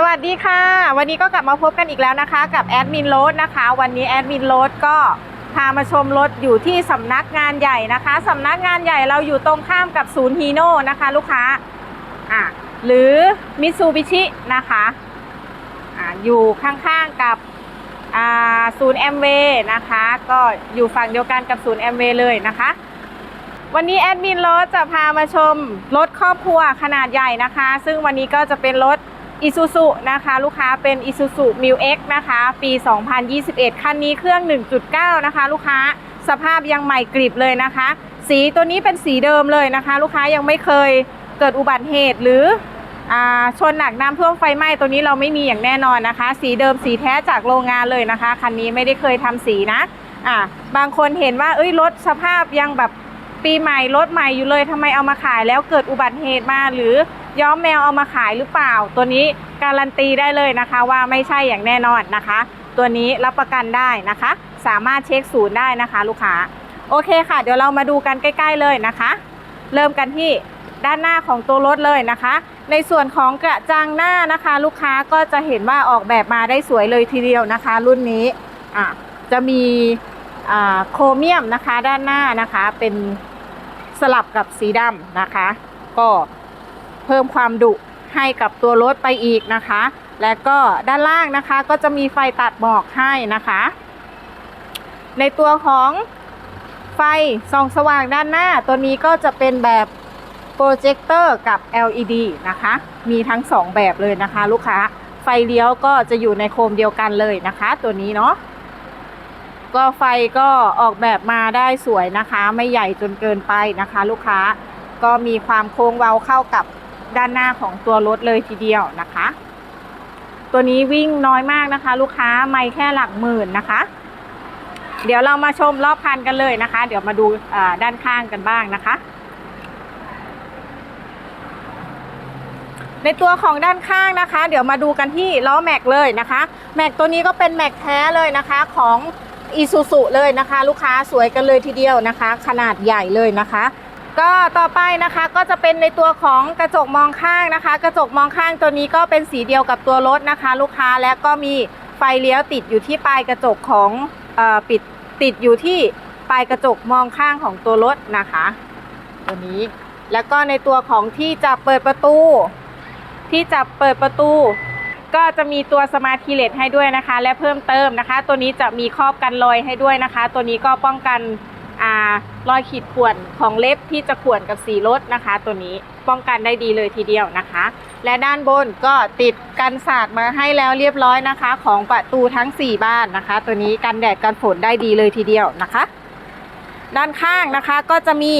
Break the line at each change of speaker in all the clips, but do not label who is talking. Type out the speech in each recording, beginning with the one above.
สวัสดีค่ะ วันนี้ก็กลับมาพบกันอีกแล้วนะคะ กับแอดมินโรดนะคะ วันนี้แอดมินโรดก็พามาชมรถอยู่ที่สำนักงานใหญ่นะคะสำนักงานใหญ่เราอยู่ตรงข้ามกับศูนย์ฮีโน่นะคะ ลูกค้าอะหรือมิตซูบิชินะคะอะอยู่ข้างๆกับอ่าศูนย์แอมเวย์นะคะ ก็อยู่ฝั่งเดียวกันกับศูนย์แอมเวย์เลยนะคะวันนี้แอดมินรถจะพามาชมรถครอบครัวขนาดใหญ่นะคะ ซึ่งวันนี้ก็จะเป็นรถ i s u z u นะคะลูกค้าเป็น i s u z u m i x นะคะ ปี 2021 คันนี้เครื่อง 1.9 นะคะ ลูกค้าสภาพยังใหม่กริบเลยนะคะ สีตัวนี้เป็นสีเดิมเลยนะคะ ลูกค้ายังไม่เคยเกิดอุบัติเหตุหรืออชนหนักน้ำท่วมไฟไหม้ตัวนี้เราไม่มีอย่างแน่นอนนะคะ สีเดิมสีแท้จากโรงงานเลยนะคะคันนี้ไม่ได้เคยทำสีนะอ่าบางคนเห็นว่าเอ้ยรถสภาพยังแบบปีใหม่รถใหม่อยู่เลยทำไมเอามาขายแล้วเกิดอุบัติเหตุมาหรือ ย้อมแมวเอามาขายหรือเปล่า ตัวนี้การันตีได้เลยนะคะว่าไม่ใช่อย่างแน่นอนนะคะ ตัวนี้รับประกันได้นะคะ สามารถเช็คศูนย์ได้นะคะ ลูกค้าโอเคค่ะ เดี๋ยวเรามาดูกันใกล้ ๆเลยนะคะ เริ่มกันที่ด้านหน้าของตัวรถเลยนะคะ ในส่วนของกระจังหน้านะคะ ลูกค้าก็จะเห็นว่าออกแบบมาได้สวยเลยทีเดียวนะคะ รุ่นนี้อะจะมีโครเมียมนะคะด้านหน้านะคะเป็นสลับกับสีดำนะคะ ก็ เพิ่มความดุให้กับตัวรถไปอีกนะคะ และก็ด้านล่างนะคะก็จะมีไฟตัดหมอกให้นะคะ ในตัวของไฟส่องสว่างด้านหน้า ตัวนี้ก็จะเป็นแบบโปรเจคเตอร์กับ LED นะคะ มีทั้ง 2 แบบเลยนะคะ ลูกค้าไฟเลี้ยวก็จะอยู่ในโคมเดียวกันเลยนะคะ ตัวนี้เนาะก็ไฟก็ออกแบบมาได้สวยนะคะ ไม่ใหญ่จนเกินไปนะคะ ลูกค้าก็มีความโค้งเว้าเข้ากับ ด้านหน้าของตัวรถเลยทีเดียวนะคะ ตัวนี้วิ่งน้อยมากนะคะ ลูกค้าไม่แค่หลักหมื่นนะคะ เดี๋ยวเรามาชมรอบคันกันเลยนะคะ เดี๋ยวมาดูด้านข้างกันบ้างนะคะในตัวของด้านข้างนะคะ เดี๋ยวมาดูกันที่ล้อแม็กเลยนะคะ แม็กตัวนี้ก็เป็นแม็กแท้เลยนะคะของอีซูซุเลยนะคะ ลูกค้าสวยกันเลยทีเดียวนะคะ ขนาดใหญ่เลยนะคะ ก็ต่อไปนะคะก็จะเป็นในตัวของกระจกมองข้างนะคะ กระจกมองข้างตัวนี้ก็เป็นสีเดียวกับตัวรถนะคะ ลูกค้าและก็มีไฟเลี้ยวติดอยู่ที่ปลายกระจกของอปิดติดอยู่ที่ปลายกระจกมองข้างของตัวรถนะคะ ตัวนี้แล้วก็ในตัวของที่จะเปิดประตู ที่จะเปิดประตู ก็จะมีตัวสมาร์ทคีเลสให้ด้วยนะคะ และเพิ่มเติมนะคะ ตัวนี้จะมีครอบกันรอยให้ด้วยนะคะ ตัวนี้ก็ป้องกัน อ่ารอยขีดข่วนของเล็บที่จะข่วนกับสีรถนะคะ ตัวนี้ป้องกันได้ดีเลยทีเดียวนะคะ และด้านบนก็ติดกันสาดมาให้แล้วเรียบร้อยนะคะ ของประตูทั้ง 4 บ้านนะคะ ตัวนี้กันแดดกันฝนได้ดีเลยทีเดียวนะคะ ด้านข้างนะคะก็จะมี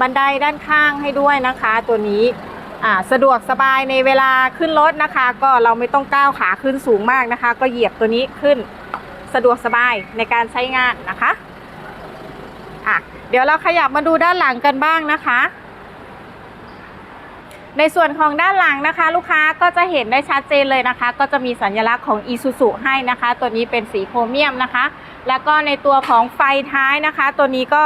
บันไดด้านข้างให้ด้วยนะคะ ตัวนี้สะดวกสบายในเวลาขึ้นรถนะคะ ก็เราไม่ต้องก้าวขาขึ้นสูงมากนะคะ ก็เหยียบตัวนี้ขึ้นสะดวกสบายในการใช้งานนะคะ อะเดี๋ยวเราขยับมาดูด้านหลังกันบ้างนะคะ ในส่วนของด้านหลังนะคะ ลูกค้าก็จะเห็นได้ชัดเจนเลยนะคะ ก็จะมีสัญลักษณ์ของ i s u z u ให้นะคะ ตัวนี้เป็นสีโครเมียมนะคะ แล้วก็ในตัวของไฟท้ายนะคะ ตัวนี้ก็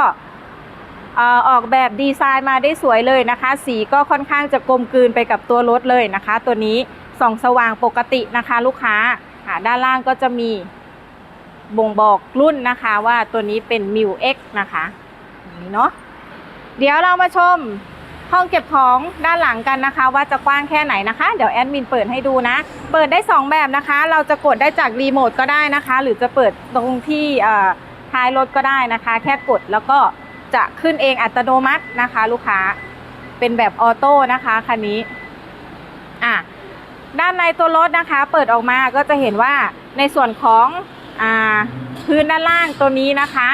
ออกแบบดีไซน์มาได้สวยเลยนะคะ สีก็ค่อนข้างจะกลมกลืนไปกับตัวรถเลยนะคะ ตัวนี้ส่องสว่างปกตินะคะ ลูกค้าด้านล่างก็จะมี บ่งบอกรุ่นนะคะว่าตัวนี้เป็น m i u X นะคะนี้เนาะเดี๋ยวเรามาชมห้องเก็บของด้านหลังกันนะคะ ว่าจะกว้างแค่ไหนนะคะ เดี๋ยวแอดมินเปิดให้ดูนะ เปิดได้ 2 แบบนะคะ เราจะกดได้จากรีโมทก็ได้นะคะ หรือจะเปิดตรงที่ท้ายรถก็ได้นะคะ แค่กดแล้วก็จะขึ้นเองอัตโนมัตินะคะ ลูกค้าเป็นแบบออโต้นะคะคันนี้อะด้านในตัวรถนะคะ เปิดออกมาก็จะเห็นว่าในส่วนของ อ่าพื้นด้านล่างตัวนี้นะคะ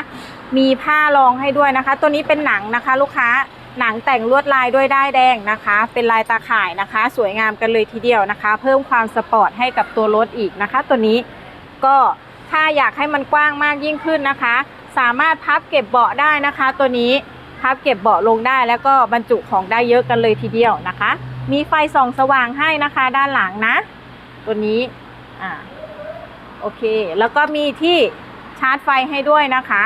มีผ้ารองให้ด้วยนะคะ ตัวนี้เป็นหนังนะคะ ลูกค้าหนังแต่งลวดลายด้วยด้ายแดงนะคะ เป็นลายตาข่ายนะคะ สวยงามกันเลยทีเดียวนะคะ เพิ่มความสปอร์ตให้กับตัวรถอีกนะคะ ตัวนี้ก็ถ้าอยากให้มันกว้างมากยิ่งขึ้นนะคะ สามารถพับเก็บเบาะได้นะคะ ตัวนี้พับเก็บเบาะลงได้แล้วก็บรรจุของได้เยอะกันเลยทีเดียวนะคะ มีไฟส่องสว่างให้นะคะ ด้านหลังนะ ตัวนี้อ่า โอเค แล้วก็มีที่ชาร์จไฟให้ด้วยนะคะ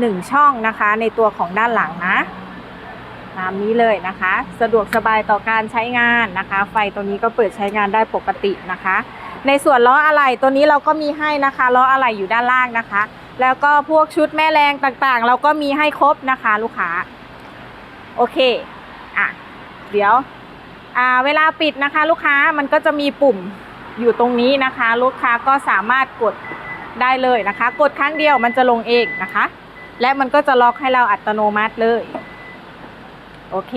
หนึ่งช่องนะคะในตัวของด้านหลังนะตามนี้เลยนะคะ สะดวกสบายต่อการใช้งานนะคะ ไฟตัวนี้ก็เปิดใช้งานได้ปกตินะคะ ในส่วนล้ออะไหล่ตัวนี้เราก็มีให้นะคะล้ออะไหล่อยู่ด้านล่างนะคะ แล้วก็พวกชุดแม่แรงต่างๆ เราก็มีให้ครบนะคะ ลูกค้าโอเคอะเดี๋ยวอ่าเวลาปิดนะคะ ลูกค้ามันก็จะมีปุ่ม อยู่ตรงนี้นะคะ ลูกค้าก็สามารถกดได้เลยนะคะ กดครั้งเดียวมันจะลงเองนะคะ และมันก็จะล็อกให้เราอัตโนมัติเลยโอเค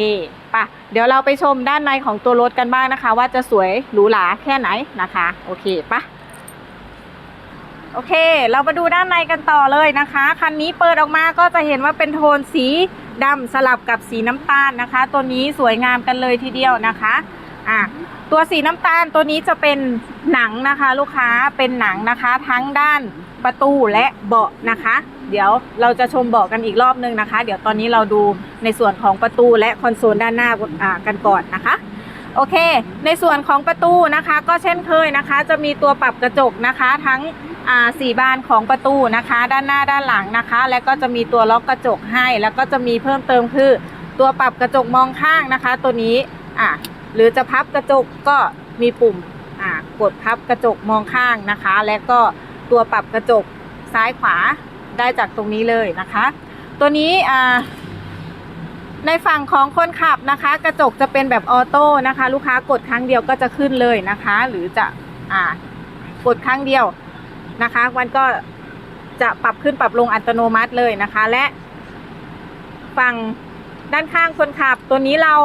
ปะเดี๋ยวเราไปชมด้านในของตัวรถกันบ้างนะคะ ว่าจะสวยหรูหราแค่ไหนนะคะ โอเคปะโอเค เรามาดูด้านในกันต่อเลยนะคะ คันนี้เปิดออกมาก็จะเห็นว่าเป็นโทนสีดำสลับกับสีน้ำตาลนะคะ ตัวนี้สวยงามกันเลยทีเดียวนะคะ อะตัวสีน้ำตาลตัวนี้จะเป็นหนังนะคะ ลูกค้าเป็นหนังนะคะ ทั้งด้านประตูและเบาะนะคะ เดี๋ยวเราจะชมเบาะกันอีกรอบนึงนะคะ เดี๋ยวตอนนี้เราดูในส่วนของประตูและคอนโซลด้านหน้าอ่ากันก่อนนะคะโอเค ในส่วนของประตูนะคะ ก็เช่นเคยนะคะ จะมีตัวปรับกระจกนะคะ ทั้งสี่บานของประตูนะคะ ด้านหน้าด้านหลังนะคะ แล้วก็จะมีตัวล็อกกระจกให้ แล้วก็จะมีเพิ่มเติมคือ ตัวปรับกระจกมองข้างนะคะ ตัวนี้อะ หรือจะพับกระจกก็มีปุ่มกดพับกระจกมองข้างนะคะ และก็ตัวปรับกระจกซ้ายขวาได้จากตรงนี้เลยนะคะ ตัวนี้ในฝั่งของคนขับนะคะ กระจกจะเป็นแบบออโต้นะคะ ลูกค้ากดครั้งเดียวก็จะขึ้นเลยนะคะ หรือจะอกดครั้งเดียวนะคะมันก็จะปรับขึ้นปรับลงอัตโนมัติเลยนะคะ และฝั่งด้านข้างคนขับตัวนี้เรา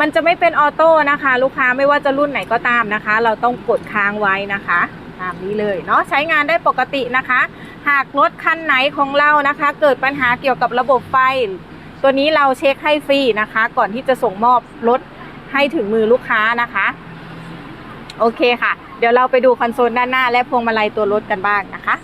มันจะไม่เป็นออโต้นะคะ ลูกค้าไม่ว่าจะรุ่นไหนก็ตามนะคะ เราต้องกดค้างไว้นะคะตามนี้เลยเนาะใช้งานได้ปกตินะคะ หากรถคันไหนของเรานะคะ เกิดปัญหาเกี่ยวกับระบบไฟ ตัวนี้เราเช็คให้ฟรีนะคะ ก่อนที่จะส่งมอบรถให้ถึงมือลูกค้านะคะ โอเคค่ะ เดี๋ยวเราไปดูคอนโซลด้านหน้า และพวงมาลัยตัวรถกันบ้างนะคะ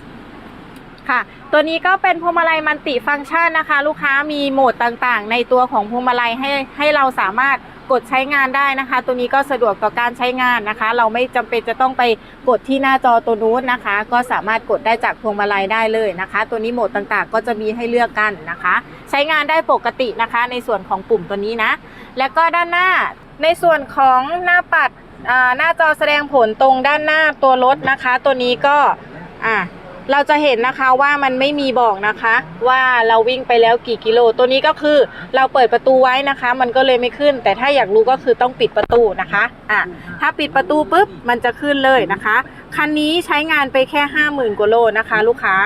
ค่ะ ตัวนี้ก็เป็นพวงมาลัยมัลติฟังก์ชันนะคะ ลูกค้ามีโหมดต่างๆ ในตัวของพวงมาลัยให้ให้เราสามารถ กดใช้งานได้นะคะ ตัวนี้ก็สะดวกต่อการใช้งานนะคะ เราไม่จำเป็นจะต้องไปกดที่หน้าจอตัวนู้นนะคะ ก็สามารถกดได้จากพวงมาลัยได้เลยนะคะ ตัวนี้โหมดต่างๆ ก็จะมีให้เลือกกันนะคะ ใช้งานได้ปกตินะคะ ในส่วนของปุ่มตัวนี้นะ แล้วก็ด้านหน้าในส่วนของหน้าปัดหน้าจอแสดงผลตรงด้านหน้าตัวรถนะคะ ตัวนี้ก็อ่า เราจะเห็นนะคะว่ามันไม่มีบอกนะคะ ว่าเราวิ่งไปแล้วกี่กิโล ตัวนี้ก็คือเราเปิดประตูไว้นะคะ มันก็เลยไม่ขึ้น แต่ถ้าอยากรู้ก็คือต้องปิดประตูนะคะอะถ้าปิดประตูปุ๊บมันจะขึ้นเลยนะคะ คันนี้ใช้งานไปแค่ 50,000กว่าโลนะคะ ลูกค้า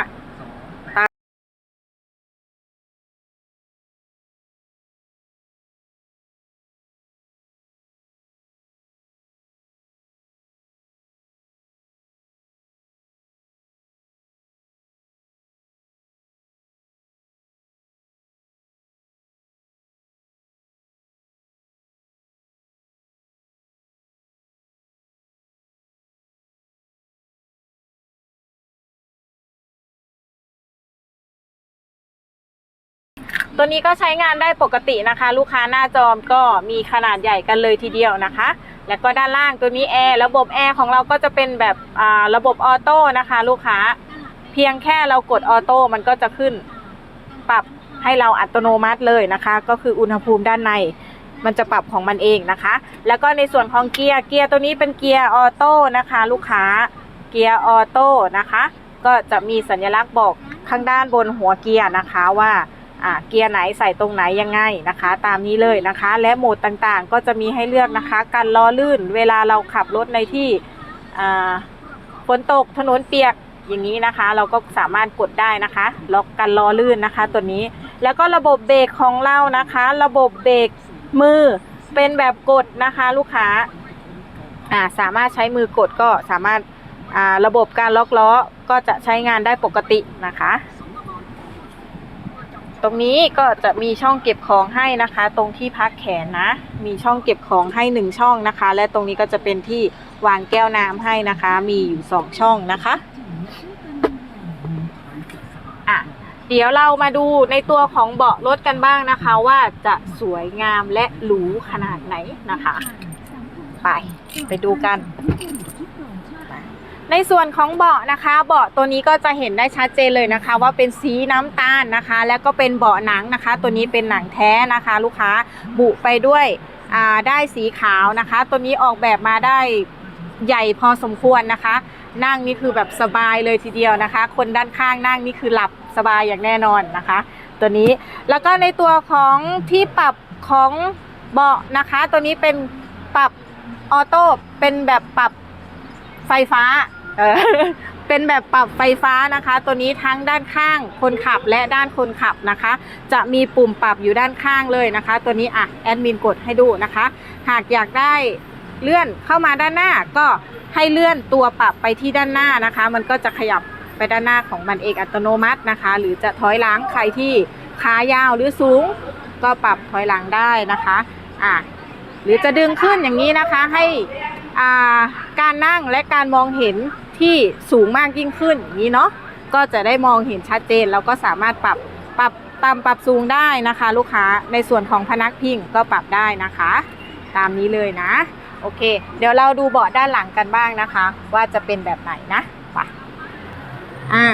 ตัวนี้ก็ใช้งานได้ปกตินะคะ ลูกค้าหน้าจอมก็มีขนาดใหญ่กันเลยทีเดียวนะคะ แล้วก็ด้านล่างตัวนี้แอร์ระบบแอร์ของเราก็จะเป็นแบบระบบออโต้นะคะ ลูกค้าเพียงแค่เรากดออโต้มันก็จะขึ้นปรับให้เราอัตโนมัติเลยนะคะ ก็คืออุณหภูมิด้านในมันจะปรับของมันเองนะคะ แล้วก็ในส่วนของเกียร์เกียร์ตัวนี้เป็นเกียร์ออโต้นะคะ ลูกค้าเกียร์ออโต้นะคะ ก็จะมีสัญลักษณ์บอกข้างด้านบนหัวเกียร์นะคะว่า เกียร์ไหนใส่ตรงไหนยังไงนะคะ ตามนี้เลยนะคะ และโหมดต่างๆก็จะมีให้เลือกนะคะกันล้อลื่น เวลาเราขับรถในที่ฝนตกถนนเปียกอย่างนี้นะคะ เราก็สามารถกดได้นะคะ ล็อกกันล้อลื่นนะคะ ตัวนี้แล้วก็ระบบเบรกของเรานะคะ ระบบเบรกมือเป็นแบบกดนะคะ ลูกค้าาสามารถใช้มือกดก็สามารถระบบการล็อกล้อก็จะใช้งานได้ปกตินะคะ ตรงนี้ก็จะมีช่องเก็บของให้นะคะ ตรงที่พักแขนนะ มีช่องเก็บของให้หนึ่งช่องนะคะ และตรงนี้ก็จะเป็นที่วางแก้วน้ำให้นะคะ มีอยู่สองช่องนะคะอะเดี๋ยวเรามาดูในตัวของเบาะรถกันบ้างนะคะ ว่าจะสวยงามและหรูขนาดไหนนะคะ ไป ไปดูกัน ในส่วนของเบาะนะคะ เบาะตัวนี้ก็จะเห็นได้ชัดเจนเลยนะคะ ว่าเป็นสีน้ำตาลนะคะ แล้วก็เป็นเบาะหนังนะคะ ตัวนี้เป็นหนังแท้นะคะ ลูกค้าบุไปด้วยอ่าได้สีขาวนะคะ ตัวนี้ออกแบบมาได้ใหญ่พอสมควรนะคะ นั่งนี่คือแบบสบายเลยทีเดียวนะคะ คนด้านข้างนั่งนี่คือหลับสบายอย่างแน่นอนนะคะ ตัวนี้แล้วก็ในตัวของที่ปรับของเบาะนะคะ ตัวนี้เป็นปรับออโต้เป็นแบบปรับไฟฟ้า เออเป็นแบบปรับไฟฟ้านะคะ ตัวนี้ทั้งด้านข้างคนขับและด้านคนขับนะคะ จะมีปุ่มปรับอยู่ด้านข้างเลยนะคะ ตัวนี้อะแอดมินกดให้ดูนะคะ หากอยากได้เลื่อนเข้ามาด้านหน้าก็ให้เลื่อนตัวปรับไปที่ด้านหน้านะคะ มันก็จะขยับไปด้านหน้าของมันเองอัตโนมัตินะคะ หรือจะถอยหลังใครที่ขายาวหรือสูง ก็ปรับถอยหลังได้นะคะอะหรือจะดึงขึ้นอย่างนี้นะคะให้อ่าการนั่งและการมองเห็น ที่สูงมากยิ่งขึ้นอย่างนี้เนาะก็จะได้มองเห็นชัดเจนแล้วก็สามารถปรับปรับตามปรับสูงได้นะคะ ลูกค้าในส่วนของพนักพิงก็ปรับได้นะคะ ตามนี้เลยนะ โอเค เดี๋ยวเราดูเบาะด้านหลังกันบ้างนะคะ ว่าจะเป็นแบบไหนนะไปอ่า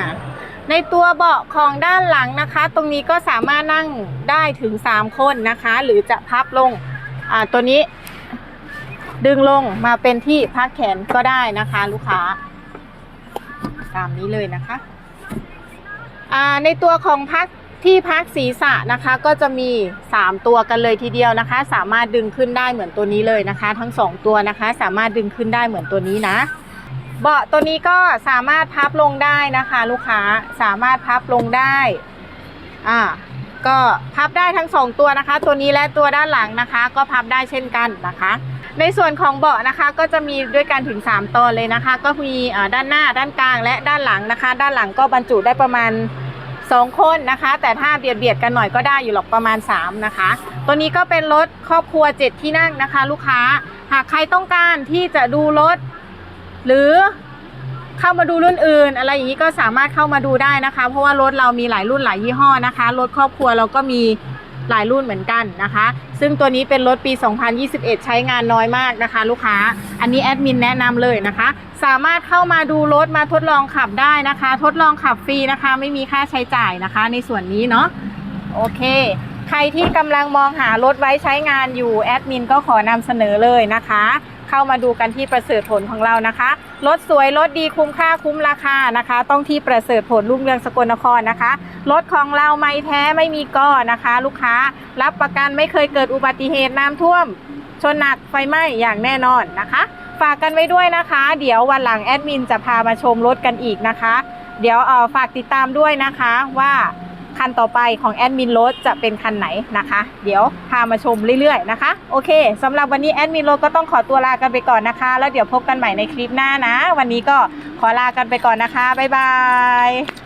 ในตัวเบาะของด้านหลังนะคะ ตรงนี้ก็สามารถนั่งได้ถึง 3 คนนะคะ หรือจะพับลงอ่าตัวนี้ดึงลงมาเป็นที่พักแขนก็ได้นะคะ ลูกค้า ตามนี้เลยนะคะอ่าในตัวของพักที่พักศีรษะนะคะก็จะมี 3 ตัวกันเลยทีเดียวนะคะ สามารถดึงขึ้นได้เหมือนตัวนี้เลยนะคะ ทั้ง 2 ตัวนะคะ สามารถดึงขึ้นได้เหมือนตัวนี้นะเบาะตัวนี้ก็สามารถพับลงได้นะคะ ลูกค้าสามารถพับลงได้อ่า ก็พับได้ทั้งสองตัวนะคะ ตัวนี้และตัวด้านหลังนะคะ ก็พับได้เช่นกันนะคะ ในส่วนของเบาะนะคะก็จะมีด้วยกันถึง 3ตอนเลยนะคะ ก็มีด้านหน้าด้านกลางและด้านหลังนะคะ ด้านหลังก็บรรจุได้ประมาณ 2 คนนะคะ แต่ถ้าเบียดเบียดกันหน่อยก็ได้อยู่หรอกประมาณ 3 นะคะ ตัวนี้ก็เป็นรถครอบครัว 7 ที่นั่งนะคะ ลูกค้าหากใครต้องการที่จะดูรถหรือ เข้ามาดูรุ่นอื่น อะไรอย่างนี้ก็สามารถเข้ามาดูได้นะคะ เพราะว่ารถเรามีหลายรุ่นหลายยี่ห้อนะคะรถครอบครัวเราก็มีหลายรุ่นเหมือนกันนะคะ ซึ่งตัวนี้เป็นรถปี 2021 ใช้งานน้อยมากนะคะ ลูกค้า อันนี้แอดมินแนะนำเลยนะคะ สามารถเข้ามาดูรถมาทดลองขับได้นะคะ ทดลองขับฟรีนะคะ ไม่มีค่าใช้จ่ายนะคะ ในส่วนนี้เนาะ โอเค ใครที่กำลังมองหารถไว้ใช้งานอยู่แอดมินก็ขอนำเสนอเลยนะคะ เข้ามาดูกันที่ประเสริฐผลของเรานะคะรถสวยรถดีคุ้มค่าคุ้มราคานะคะ ต้องที่ประเสริฐผลรุ่งเรืองสกลนครนะคะรถของเราไม่แท้ไม่มีก้อนะคะ ลูกค้ารับประกันไม่เคยเกิดอุบัติเหตุน้ำท่วม ชนหนักไฟไหม้อย่างแน่นอนนะคะ ฝากกันไว้ด้วยนะคะ เดี๋ยววันหลังแอดมินจะพามาชมรถกันอีกนะคะ เดี๋ยวเออฝากติดตามด้วยนะคะว่า คันต่อไปของแอดมินรถจะเป็นคันไหนนะคะ เดี๋ยวพามาชมเรื่อยๆนะคะ โอเคสำหรับวันนี้แอดมินรถก็ต้องขอตัวลากันไปก่อนนะคะ แล้วเดี๋ยวพบกันใหม่ในคลิปหน้านะ วันนี้ก็ขอลากันไปก่อนนะคะบ๊ายบาย